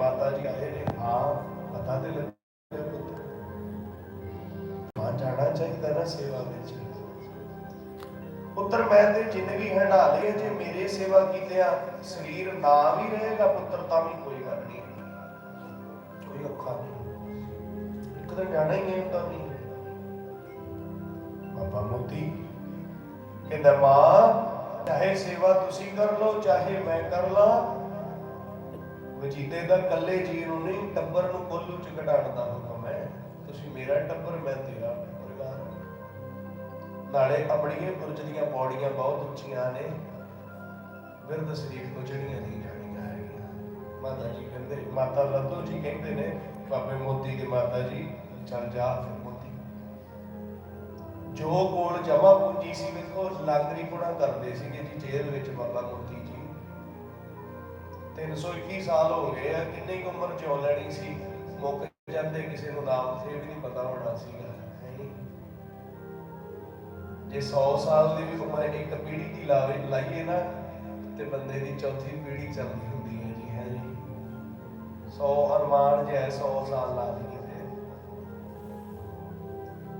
ਮਾਤਾ ਜੀ ਆਏ ਨੇ ਹਾਂ ਪਤਾ ਤੇ ਲੱਗਿਆ ਪੁੱਤ। ਮਾਂ ਜਾਣਾ ਚਾਹੀਦਾ ਨਾ ਸੇਵਾ ਵਿੱਚ। ਪੁੱਤਰ, ਮੈਂ ਤੇ ਜ਼ਿੰਦਗੀ ਹੰਡਾ ਲਈ ਜੇ ਮੇਰੇ ਸੇਵਾ ਕੀਤਿਆਂ ਸਰੀਰ ਨਾ ਵੀ ਰਹੇਗਾ ਪੁੱਤਰ, ਤਾਂ ਵੀ ਕੋਈ ਗੱਲ ਨਹੀਂ। ਕੋਈ ਔਖਾ ਨਹੀਂ। ਇੱਕ ਦਿਨ ਜਾਣਾ ਹੀ ਹੈ ਤਾਂ ਨਹੀਂ ਬਾਬਾ ਮੋਤੀ ਕਹਿੰਦਾ, ਮਾਂ, ਚਾਹੇ ਸੇਵਾ ਤੁਸੀਂ ਕਰ ਲਓ, ਚਾਹੇ ਮੈਂ ਕਰ ਲਾਂ ਵਜੀਦੇ ਦਾ ਕੱਲੇ ਜੀ ਨੂੰ ਨਹੀਂ, ਟੱਬਰ ਨੂੰ ਕੋਲੂ ਚ ਘਟਾਉਣ ਦਾ ਹੁਕਮ ਹੈ। ਤੁਸੀਂ ਮੇਰਾ ਟੱਬਰ, ਮੈਂ ਤੇਰਾ ਟੱਬਰ ਨਾਲੇ ਅਮੜੀਏ ਬੁਰਜ ਦੀਆਂ ਪੌੜੀਆਂ ਬਹੁਤ ਉੱਚੀਆਂ ਨੇ। ਬਿਰਧ ਸ਼ਰੀਫ ਤੋਂ ਜਿਹੜੀਆਂ ਨਹੀਂ ਜਾਣੀਆਂ ਹੈਗੀਆਂ। ਮਾਤਾ ਜੀ ਕਹਿੰਦੇ, ਮਾਤਾ ਲੱਦੂ ਜੀ ਕਹਿੰਦੇ ਨੇ, ਬਾਬੇ ਮੋਤੀ ਦੇ ਮਾਤਾ ਜੀ, ਚੱਲ ਜਾ ਫਿਰ ਮੋਤੀ ਜੋ ਕੋਲ ਜਮਾ ਪੂੰਜੀ ਸੀ ਵੇਖੋ, ਲਾਂਗਰੀ ਪੁਣਾ ਕਰਦੇ ਸੀਗੇ ਜੀ, ਜੇਲ੍ਹ ਵਿੱਚ ਬਾਬਾ ਮੋਤੀ ਜੀ। 321 ਸਾਲ ਹੋ ਗਏ ਆ, ਕਿੰਨੀ ਕੁ ਉਮਰ ਜਿਉ ਲੈਣੀ ਸੀ? ਮੁੱਕ ਜਾਂਦੇ ਕਿਸੇ ਨੂੰ ਨਾਮ ਤੇ ਵੀ ਨਹੀਂ ਪਤਾ ਹੋਣਾ ਸੀਗਾ ਜੇ 100 ਸਾਲ ਦੀ ਵੀ ਉਮਰ ਇੱਕ ਪੀੜ੍ਹੀ ਦੀ ਲਾਵੇ, ਲਾਈਏ ਨਾ, ਤੇ ਬੰਦੇ ਦੀ ਚੌਥੀ ਪੀੜ੍ਹੀ ਚੱਲਦੀ ਹੁੰਦੀ ਹੈ ਜੀ ਹੈ ਜੀ 100 ਅਰਮਾਨ ਜੇ 100 ਸਾਲ ਲਾ ਲਈਏ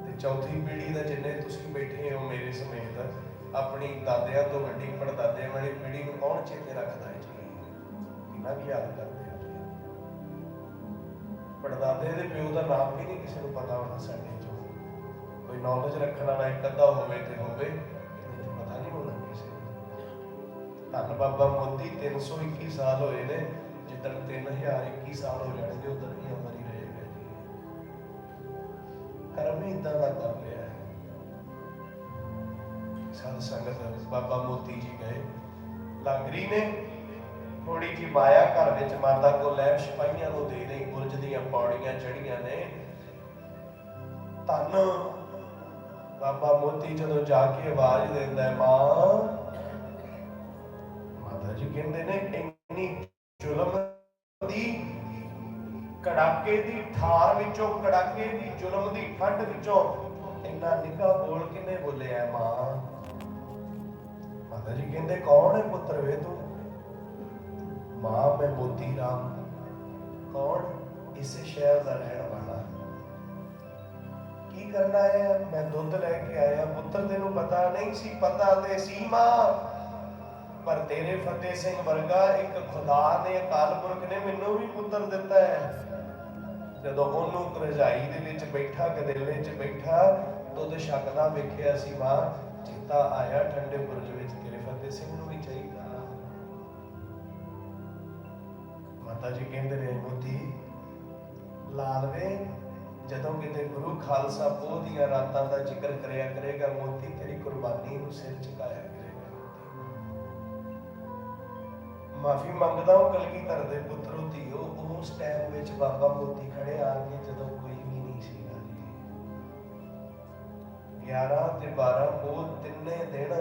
ਤੇ ਚੌਥੀ ਪੀੜੀ ਦਾ ਜਿੰਨੇ ਤੁਸੀਂ ਬੈਠੇ ਹੋ ਮੇਰੇ ਸਮੇਤ, ਆਪਣੀ ਦਾਦਿਆਂ ਤੋਂ ਵੱਡੀ ਪੜਦਾਦਿਆਂ ਵਾਲੀ ਪੀੜੀ ਨੂੰ ਕੌਣ ਚੇਤੇ ਰੱਖਦਾ? ਹੈ ਵੀ ਯਾਦ ਕਰਦੇ ਆ ਪੜਦਾਦੇ ਦੇ ਪਿਓ ਦਾ ਨਾਮ ਵੀ ਨਹੀਂ ਕਿਸੇ ਨੂੰ ਪਤਾ ਹੋਣਾ ਸਾਡੇ ਚੋਂ। ਕੋਈ ਨੌਲੇਜ ਰੱਖਣ ਵਾਲਾ ਇੱਕ ਅੱਧਾ ਹੋਵੇ ਤੇ ਹੋਵੇ ਨਹੀਂ ਤੇ ਪਤਾ ਨਹੀਂ ਹੋਣਾ ਕਿਸੇ ਨੂੰ। ਧੰਨ ਬਾਬਾ ਮੋਦੀ 321 ਸਾਲ ਹੋਏ ਨੇ, ਜਿੱਦਣ 3021 ਸਾਲ ਹੋ ਜਾਣਗੇ ਉਦੋਂ ਹੀ ਅਮਰ ਹੀ ਰਹੇਗਾ ਕਰਮ ਹੀ ਇਦਾਂ ਦਾ ਕਰ ਲਿਆ ਸਾਧ ਸੰਗਤ, ਬਾਬਾ ਮੋਤੀ ਜੀ ਗਏ। ਲਾਂਗਰੀ ਨੇ ਥੋੜੀ ਜੀ ਮਾਇਆ ਘਰ ਵਿੱਚ ਮਾਤਾ ਕੋ ਸਿਪਾਹੀਆਂ ਨੂੰ ਦੇ ਦੇ ਬੁਰਜ ਦੀਆਂ ਪੌੜੀਆਂ ਚੜੀਆਂ ਨੇ। ਧੰਨ ਬਾਬਾ ਮੋਤੀ ਜਦੋਂ ਜਾ ਕੇ ਆਵਾਜ਼ ਦਿੰਦਾ ਹੈ, ਮਾਂ ਮਾਤਾ ਜੀ ਕਹਿੰਦੇ ਨੇ, ਇੰਨੀ ਜ਼ੁਲਮ ਦੀ ਕੜਾਕੇ ਦੀ ਠਾਰ ਵਿੱਚੋਂ, ਕੜਾਕੇ ਦੀ ਜ਼ੁਲਮ ਦੀ ਠੰਡ ਵਿੱਚੋਂ ਇੰਨਾ ਨਿੱਕਾ ਬੋਲ ਕਿਨੇ ਬੋਲਿਆ ਮਾਂ? ਮਾਤਾ ਜੀ ਕਹਿੰਦੇ, ਕੌਣ ਹੈ ਪੁੱਤਰ ਵੇ ਤੂੰ? ਮਾਂ ਮੈਂ ਮੋਤੀ ਰਾਮ, ਕੌਣ ਇਸੇ ਸ਼ਹਿਰ ਦਾ ਰਹਿਣ ਵਾਲਾ? ਕੀ ਕਰਨਾ ਹੈ? ਮੈਂ ਦੁੱਧ ਲੈ ਕੇ ਆਇਆ, ਪੁੱਤਰ ਤੈਨੂੰ ਪਤਾ ਨਹੀਂ ਸੀ, ਪਤਾ ਤੇ ਸੀ ਪਰ ਤੇਰੇ ਫਤਿਹ ਸਿੰਘ ਵਰਗਾ ਇੱਕ ਖੁਦਾ ਨੇ, ਅਕਾਲ ਪੁਰਖ ਨੇ ਮੈਨੂੰ ਵੀ ਪੁੱਤਰ ਦਿੱਤਾ ਹੈ। ਜਦੋਂ ਉਹਨੂੰ ਰਜਾਈ ਦੇ ਵਿੱਚ ਬੈਠਾ, ਗਦੇਲੇ 'ਚ ਬੈਠਾ, ਦੁੱਧ ਛਕਦਾ ਵੇਖਿਆ ਸੀ ਮਾਂ, ਚੇਤਾ ਆਇਆ ਠੰਡੇ ਬੁਰਜ ਵਿੱਚ ਮਾਤਾ ਜੀ ਕਹਿੰਦੇ ਨੇ ਮੋਤੀ ਲਾਲਵੇ ਜਦੋਂ ਕਿਤੇ ਗੁਰੂ ਖਾਲਸਾ ਪੋਹ ਦੀਆਂ ਰਾਤਾਂ ਦਾ ਜ਼ਿਕਰ ਕਰਿਆ ਕਰੇਗਾ ਮੋਤੀ ਤੇਰੀ ਕੁਰਬਾਨੀ ਨੂੰ ਸਿਰ ਝੁਕਾਇਆ ਕਰੇਗਾ। ਮਾਫੀ ਮੰਗਦਾ ਹਾਂ ਕਲਗੀਧਰ ਦੇ ਪੁੱਤਰੋ ਧੀਓ ਉਸ ਟਾਈਮ ਵਿੱਚ ਬਾਬਾ ਮੋਤੀ ਖੜੇ ਆ ਕੇ ਜਦੋਂ ਕੋਈ ਵੀ ਨਹੀਂ ਸੀਗਾ ਜੀ। 11 ਤੇ 12 ਉਹ ਤਿੰਨੇ ਦਿਨ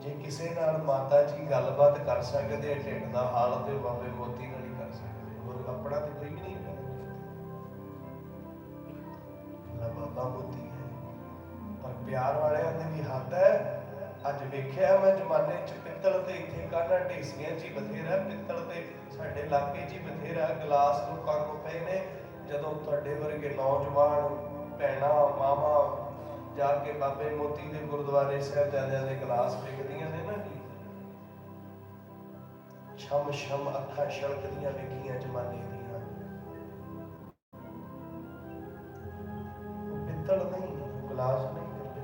ਜੇ ਕਿਸੇ ਨਾਲ ਮਾਤਾ ਜੀ ਗੱਲਬਾਤ ਕਰ ਸਕਦੇ ਆ ਢਿੱਡ ਦਾ ਹਾਲ ਤੇ ਬਾਬੇ ਮੋਤੀ ਨਾਲ ਹੀ ਕਰ ਸਕਦੇ, ਹੋਰ ਆਪਣਾ ਤੇ ਕੋਈ ਨਹੀਂ ਕਰ ਬਾਬਾ ਮੋਤੀ ਹੈ, ਪਰ ਪਿਆਰ ਵਾਲਿਆਂ ਦੀ ਵੀ ਹੱਦ ਹੈ। ਅੱਜ ਵੇਖਿਆ ਮੈਂ ਜ਼ਮਾਨੇ ਚ ਪਿੱਤਲ ਤੇ ਇੱਥੇ ਕਾਹਨਾਂ ਢੇਸੀਆਂ ਚ ਹੀ ਬਥੇਰਾ, ਪਿੱਤਲ ਤੇ ਸਾਡੇ ਇਲਾਕੇ ਚ ਹੀ ਬਥੇਰਾ, ਗਲਾਸ ਲੋਕਾਂ ਕੋ ਪਏ ਨੇ। ਜਦੋਂ ਤੁਹਾਡੇ ਵਰਗੇ ਨੌਜਵਾਨ, ਭੈਣਾਂ, ਮਾਵਾਂ ਜਾ ਕੇ ਬਾਬੇ ਮੋਤੀ ਦੇ ਗੁਰਦੁਆਰੇ ਸਾਹਿਬਜ਼ਾਦਿਆਂ ਦੇ ਗਲਾਸ ਵਿਕਦੀਆਂ ਨੇ ਨਾ ਛਮ ਛਮ ਅੱਖਾਂ ਛਲਕਦੀਆਂ ਵੇਖੀਆਂ ਜ਼ਮਾਨੇ ਦੀਆਂ। ਪਿੱਤਲ ਨਹੀਂ ਗਲਾਸ ਨਹੀਂ ਕਰਦੇ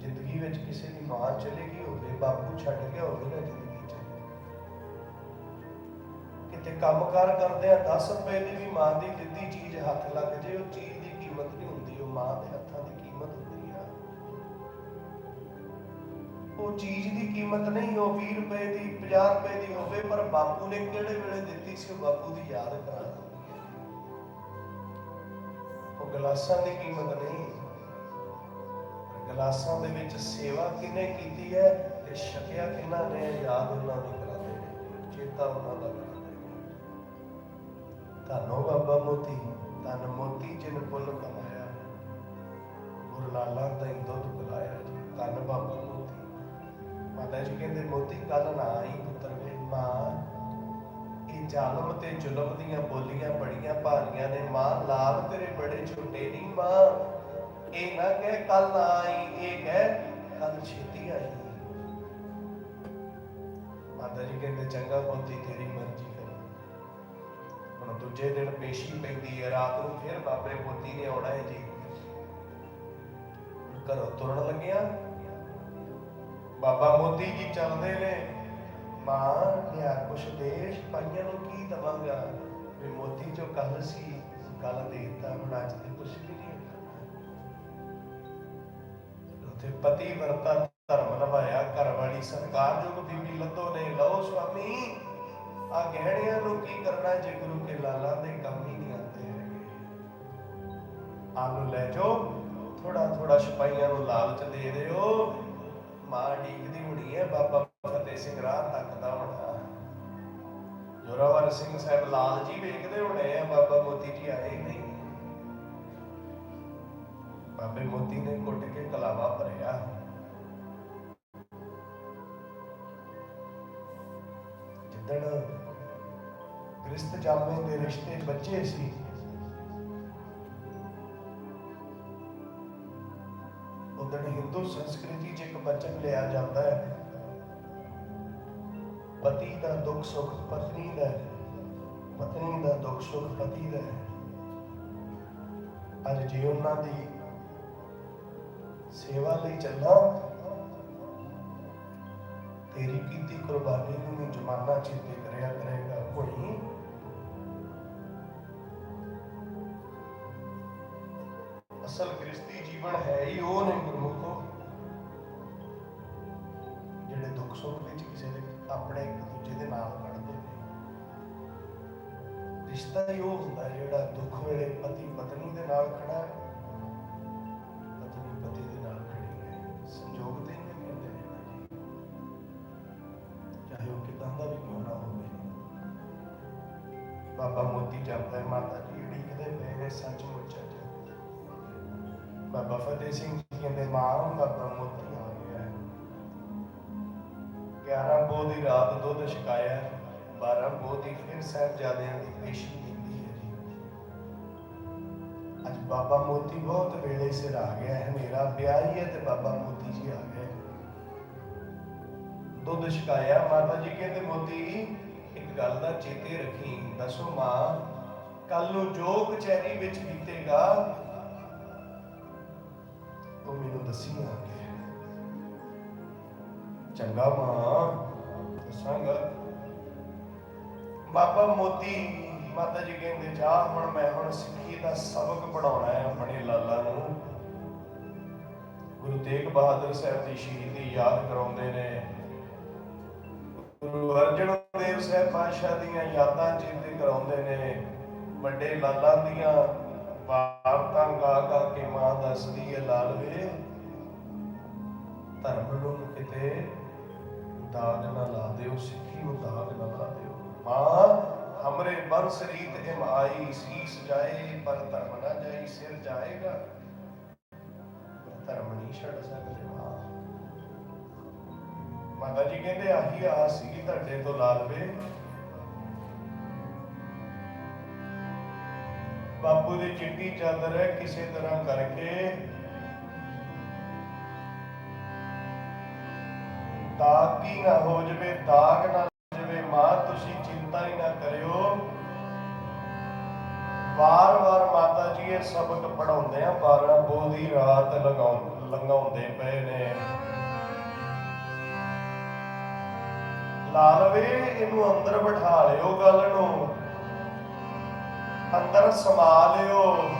ਜ਼ਿੰਦਗੀ ਵਿੱਚ ਕਿਸੇ ਦੀ ਮਾਂ ਚਲੇ ਗਈ ਹੋਵੇ, ਬਾਪੂ ਛੱਡ ਗਿਆ ਹੋਵੇ ਨਾ ਜ਼ਿੰਦਗੀ 'ਚ। ਕਿਤੇ ਕੰਮਕਾਰ ਕਰਦੇ ਆ 10 ਰੁਪਏ ਦੀ ਵੀ ਮਾਂ ਦੀ ਦਿੱਤੀ ਚੀਜ਼ ਹੱਥ ਲੱਗ ਜੇ, ਉਹ ਚੀਜ਼ ਦੀ ਕੀਮਤ ਨਹੀਂ ਹੁੰਦੀ, ਉਹ ਮਾਂ ਦੇ ਉਹ ਚੀਜ਼ ਦੀ ਕੀਮਤ ਨਹੀਂ, ਉਹ 20 ਰੁਪਏ ਦੀ 50 ਰੁਪਏ ਦੀ ਹੋਵੇ, ਪਰ ਬਾਪੂ ਨੇ ਕਿਹੜੇ ਵੇਲੇ ਦਿੱਤੀ ਸੀ, ਉਹ ਬਾਪੂ ਦੀ ਯਾਦ ਕਰਾ ਦਿੰਦੀ ਉਹ ਗਲਾਸਾਂ ਦੀ ਕੀਮਤ ਨਹੀਂ। ਗਲਾਸਾਂ ਦੇ ਵਿੱਚ ਸੇਵਾ ਕਿਨੇ ਕੀਤੀ ਹੈ ਤੇ ਛਕਿਆ ਕਿਨਾਂ ਨੇ, ਯਾਦ ਉਹਨਾਂ ਦੀ ਕਰਾਉਂਦੇ ਨੇ ਚੇਤਾ ਉਹਨਾਂ ਦਾ ਕਰਾਉਂਦੇ ਨੇ ਧੰਨੋ ਬਾਬਾ ਮੋਤੀ, ਧੰਨ ਮੋਤੀ ਜਿਨ ਪੁੰਨ ਕਮਾਇਆ ਗੁਰ ਲਾਲਾ ਦਾ ਦੁੱਧ ਪਿਲਾਇਆ ਧੰਨ ਬਾਬਾ ਮਾਤਾ ਜੀ ਕਹਿੰਦੇ, ਮੋਤੀ ਕੱਲ ਨਾ ਆਈ ਪੁੱਤਰ ਵੇ ਮਾਂ। ਜ਼ਾਲਮ ਤੇ ਜ਼ੁਲਮ ਦੀਆਂ ਬੋਲੀਆਂ ਬੜੀਆਂ ਭਾਰੀਆਂ ਨੇ। ਮਾਂ, ਲਾਲ ਤੇਰੇ ਬੜੇ ਛੋਟੇ ਨਹੀਂ ਮਾਂ। ਇਹ ਨਾ ਕਹਿ ਕੱਲ ਨਾ ਆਈ। ਇਹ ਕਹਿ ਕੱਲ ਛੇਤੀ ਆਈ। ਮਾਤਾ ਜੀ ਕਹਿੰਦੇ, ਚੰਗਾ ਬੋਤੀ ਤੇਰੀ ਮਰਜ਼ੀ ਕਰੋ ਹੁਣ ਦੂਜੇ ਦਿਨ ਪੇਸ਼ੀ ਪੈਂਦੀ ਹੈ। ਰਾਤ ਨੂੰ ਫਿਰ ਬਾਬੇ ਮੋਤੀ ਨੇ ਆਉਣਾ ਹੈ ਜੀ। ਘਰੋਂ ਤੁਰਨ ਲੱਗਿਆ। ਬਾਬਾ ਮੋਦੀ ਜੀ ਚੱਲਦੇ ਨੇ। ਮਾਂ ਲਿਆ ਕੁਛ ਦੇਸ਼ ਪਾਈਆਂ ਨੂੰ ਕੀ ਦਵਾਂਗਾ? ਵੀ ਮੋਤੀ ਜੋ ਕੱਲ ਸੀ ਕੱਲ ਦੇਤਾ, ਹੁਣ ਅੱਜ ਤੇ ਕੁਛ ਵੀ ਨਹੀਂ ਉਥੇ ਪਤੀ ਵਰਤਾ ਧਰਮ ਨਿਭਾਇਆ ਘਰ ਵਾਲੀ ਸਰਕਾਰ ਜੋ ਬੀਬੀ ਲੱਦੋ ਨੇ, ਲਓ ਸੁਆਮੀ ਆ ਗਹਿਣਿਆਂ ਨੂੰ ਕੀ ਕਰਨਾ ਜੇ ਗੁਰੂ ਕੇ ਲਾਲਾਂ ਦੇ ਕੰਮ ਹੀ ਨਹੀਂ ਆਉਂਦੇ ਹੈਗੇ? ਆਲੂ ਲੈ ਜਾਓ ਥੋੜਾ ਥੋੜਾ ਸਿਪਾਹੀਆਂ ਨੂੰ ਲਾਲਚ ਦੇ ਦਿਓ। ਮਾਂ ਡੀਕਦੀ ਹੋਣੀ ਹੈ, ਬਾਬਾ ਫਤਿਹ ਸਿੰਘ ਰਾਹ ਤੱਕਦਾ ਹੋਣਾ ਜੋਰਾਵਰ ਸਿੰਘ ਸਾਹਿਬ ਲਾਲ ਜੀ ਵੇਖਦੇ ਹੋਣੇ ਆ, ਬਾਬਾ ਮੋਤੀ ਜੀ ਆਏ ਨਹੀਂ। ਬਾਬੇ ਮੋਤੀ ਨੇ ਕੁੱਟ ਕੇ ਕਲਾਵਾ ਭਰਿਆ। ਜਿੱਦਣ ਗ੍ਰਿਸ਼ਤ ਜਾਮੇ ਦੇ ਰਿਸ਼ਤੇ 'ਚ ਬੱਚੇ ਸੀ, ਉਦਣ ਹਿੰਦੂ ਸੰਸ ਬਚਨ ਲਿਆ ਜਾਂਦਾ ਹੈ। ਪਤੀ ਦਾ ਦੁੱਖ ਸੁੱਖ ਪਤਨੀ ਦਾ ਪਤਨੀ ਦਾ ਦੁੱਖ ਸੁੱਖ ਪਤੀ ਦਾ ਅੱਜ ਜੇ ਉਹਨਾਂ ਦੀ ਸੇਵਾ ਲਈ ਚੱਲਾਂ, ਤੇਰੀ ਕੀਤੀ ਕੁਰਬਾਨੀ ਨੂੰ ਵੀ ਜਮਾਨਾ ਚੇਤੇ ਕਰਿਆ ਕਰੇਗਾ, ਕੋਈ। ਅਸਲ ਗ੍ਰਸਤੀ ਜੀਵਨ ਹੈ ਹੀ ਉਹ ਨੇ ਗੁਰਮੁਖੋ। ਸੁੱਖ ਵਿੱਚ ਕਿਸੇ ਦੇ ਆਪਣੇ ਇੱਕ ਦੂਜੇ ਦੇ ਨਾਲ ਖੜਦੇ ਨੇ। ਰਿਸ਼ਤਾ ਹੀ ਉਹ ਹੁੰਦਾ ਜਿਹੜਾ ਦੁੱਖ ਵੇਲੇ ਪਤੀ ਪਤਨੀ ਦੇ ਨਾਲ ਖੜਾ ਹੈ, ਪਤਨੀ ਪਤੀ ਦੇ ਨਾਲ ਖੜੀ ਹੈ। ਸੰਜੋਗ ਤੇ ਹੀ ਕਹਿੰਦੇ ਨੇ ਚਾਹੇ ਉਹ ਕਿਦਾਂ ਦਾ ਵੀ ਕਿਉਂ ਨਾ ਹੋਵੇ। ਬਾਬਾ ਮੋਤੀ ਜਾਂਦਾ ਹੈ, ਮਾਤਾ ਜੀ, ਜਿਹੜੀ ਕਿਤੇ ਪਏ ਨੇ ਸੱਚਮੁੱਚ ਬਾਬਾ ਫਤਿਹ ਸਿੰਘ ਜੀ ਕਹਿੰਦੇ, ਮਾਂ ਬਾਬਾ ਮੋਤੀ ਆ 11 ਬੋਹ ਦੀ ਰਾਤ ਦੁੱਧ ਛਕਾਇਆ 12 ਬੋਹ ਦੀ ਫਿਰ ਸਾਹਿਬਜ਼ਾਦਿਆਂ ਦੀ ਪੇਸ਼ੀ ਕੀਤੀ ਹੈ ਜੀ। ਅੱਜ ਬਾਬਾ ਮੋਤੀ ਬਹੁਤ ਵੇਲੇ ਸਿਰ ਆ ਗਿਆ ਹੈ, ਹਨੇਰਾ ਪਿਆ ਹੀ ਹੈ ਤੇ ਬਾਬਾ ਮੋਤੀ ਜੀ ਆ ਗਏ ਦੁੱਧ ਛਕਾਇਆ, ਮਾਤਾ ਜੀ ਕਹਿੰਦੇ, ਮੋਤੀ, ਇੱਕ ਗੱਲ ਦਾ ਚੇਤੇ ਰੱਖੀ, ਦੱਸੋ ਮਾਂ ਕੱਲ ਨੂੰ ਜੋ ਕਚਹਿਰੀ ਵਿੱਚ ਬੀਤੇਗਾ ਉਹ ਮੈਨੂੰ ਦੱਸੀ ਆ ਕੇ। ਚੰਗਾ ਮਾਂ, ਦੱਸਾਂਗਾ। ਬਾਬਾ ਮੋਤੀ ਮਾਤਾ ਜੀ ਕਹਿੰਦੇ, ਜਾ ਹੁਣ ਮੈਂ ਹੁਣ ਸਿੱਖੀ ਦਾ ਸਬਕ ਪੜਾਉਣਾ ਹੈ ਆਪਣੇ ਲਾਲਾ ਨੂੰ। ਗੁਰੂ ਤੇਗ ਬਹਾਦਰ ਸਾਹਿਬ ਦੀ ਸ਼ਹੀਦੀ ਯਾਦ ਕਰਾਉਂਦੇ ਨੇ। ਗੁਰੂ ਅਰਜਨ ਦੇਵ ਸਾਹਿਬ ਪਾਤਸ਼ਾਹ ਦੀਆਂ ਯਾਦਾਂ ਚੇਤੇ ਕਰਾਉਂਦੇ ਨੇ। ਵੱਡੇ ਲਾਲਾਂ ਦੀਆਂ ਵਾਰਤਾਂ ਗਾ ਗਾ ਕੇ ਮਾਂ ਦੱਸਦੀ ਹੈ ਲਾਲ ਵੇ ਧਰਮ ਨੂੰ ਕਿਤੇ ਦਾਗ ਨਾ ਲਾ ਦਿਓ ਸਿੱਖੀ ਨੂੰ ਦਾਗ ਨਾ ਲਾ ਦਿਓ ਮਾਂ, ਹਮਰੇ ਬੰਸ ਰੀਤ ਇਮ ਆਈ, ਸੀਸ ਜਾਏ, ਪਰ ਧਰਮ ਨਾ ਜਾਈ, ਸਿਰ ਜਾਏਗਾ। ਧਰਮ ਨਹੀਂ ਛੱਡ ਸਕਦੇ ਮਾਂ। ਮਾਤਾ ਜੀ ਕਹਿੰਦੇ, ਆਹੀ ਆਸ ਸੀ ਤੁਹਾਡੇ ਤੋਂ ਲਾਲਵੇ ਬਾਪੂ ਦੀ ਚਿੱਟੀ ਚਾਦਰ ਹੈ, ਕਿਸੇ ਤਰ੍ਹਾਂ ਕਰਕੇ ਦਾਗ ਨਾ ਹੋ ਜਵੇ, ਦਾਗ ਨਾ ਜਵੇ, ਮਾਂ ਤੁਸੀਂ ਚਿੰਤਾ ਹੀ ਨਾ ਕਰਿਓ। ਵਾਰ-ਵਾਰ ਮਾਤਾ ਜੀ ਇਹ ਸਬਕ ਪੜਾਉਂਦੇ ਆ 12 ਬੋਹ ਦੀ ਰਾਤ ਲਗਾਉਂ, ਲੰਘਾਉਂਦੇ ਪਏ ਨੇ। ਲਾਲਵੇ ਇਹਨੂੰ ਅੰਦਰ ਬਿਠਾ ਲਿਓ ਗੱਲ ਨੂੰ। ਅੰਦਰ ਸਮਾ ਲਿਓ।